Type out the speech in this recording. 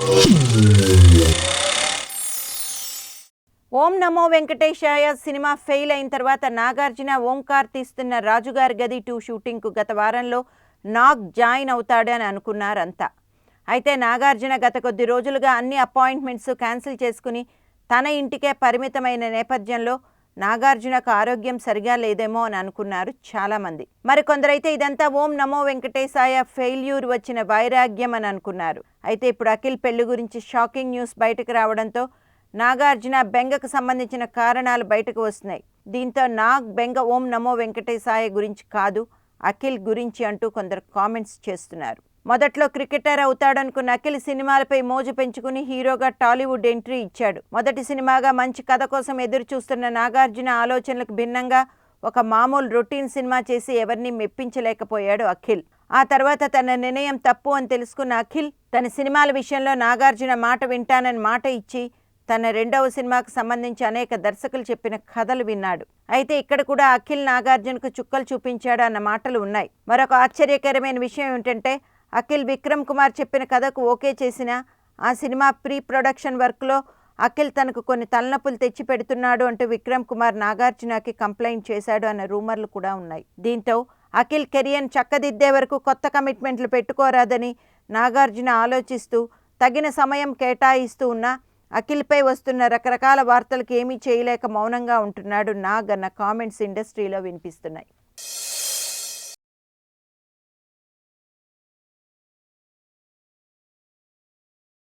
ఓం నమో వెంకటేశాయ. Cinema fail అయిన తర్వాత నాగార్జున ఓంకార్ తీస్తున్న రాజుగారి గది టూ షూటింగ్కు గత వారంలో నాగ్ జాయిన్ అవుతాడని అనుకున్నారంతా. అయితే నాగార్జున గత కొద్ది రోజులుగా అన్ని అపాయింట్మెంట్స్ క్యాన్సిల్ చేసుకుని తన ఇంటికే పరిమితమైన నేపథ్యంలో నాగార్జునకు ఆరోగ్యం సరిగా లేదేమో అని అనుకున్నారు చాలామంది. మరికొందరైతే ఇదంతా ఓం నమో వెంకటేశాయ ఫెయిల్యూర్ వచ్చిన వైరాగ్యం అని అనుకున్నారు. అయితే ఇప్పుడు అఖిల్ పెళ్ళి గురించి షాకింగ్ న్యూస్ బయటకు రావడంతో నాగార్జున బెంగకు సంబంధించిన కారణాలు బయటకు వస్తున్నాయి. దీంతో నాగ్ బెంగ ఓం నమో వెంకటేశాయ గురించి కాదు అఖిల్ గురించి అంటూ కొందరు కామెంట్స్ చేస్తున్నారు. మొదట్లో క్రికెటర్ అవుతాడనుకున్న అఖిల్ సినిమాలపై మోజు పెంచుకుని హీరోగా టాలీవుడ్ ఎంట్రీ ఇచ్చాడు. మొదటి సినిమాగా మంచి కథ కోసం ఎదురు చూస్తున్న నాగార్జున ఆలోచనలకు భిన్నంగా ఒక మామూలు రొటీన్ సినిమా చేసి ఎవరిని మెప్పించలేకపోయాడు అఖిల్. ఆ తర్వాత తన నిర్ణయం తప్పు అని తెలుసుకున్న అఖిల్ తన సినిమాల విషయంలో నాగార్జున మాట వింటానని మాట ఇచ్చి తన రెండవ సినిమాకు సంబంధించి అనేక దర్శకులు చెప్పిన కథలు విన్నాడు. అయితే ఇక్కడ కూడా అఖిల్ నాగార్జునకు చుక్కలు చూపించాడు అన్న మాటలు ఉన్నాయి. మరొక ఆశ్చర్యకరమైన విషయం ఏమిటంటే అఖిల్ విక్రమ్ కుమార్ చెప్పిన కథకు ఓకే చేసిన ఆ సినిమా ప్రీ ప్రొడక్షన్ వర్క్లో అఖిల్ తనకు కొన్ని తలనొప్పులు తెచ్చి పెడుతున్నాడు అంటూ విక్రమ్ కుమార్ నాగార్జునకి కంప్లైంట్ చేశాడు అన్న రూమర్లు కూడా ఉన్నాయి. దీంతో అఖిల్ కెరియర్ చక్కదిద్దే వరకు కొత్త కమిట్మెంట్లు పెట్టుకోరాదని నాగార్జున ఆలోచిస్తూ తగిన సమయం కేటాయిస్తూ ఉన్న అఖిల్పై వస్తున్న రకరకాల వార్తలకు ఏమీ చేయలేక మౌనంగా ఉంటున్నాడు నాగ్ అన్న కామెంట్స్ ఇండస్ట్రీలో వినిపిస్తున్నాయి.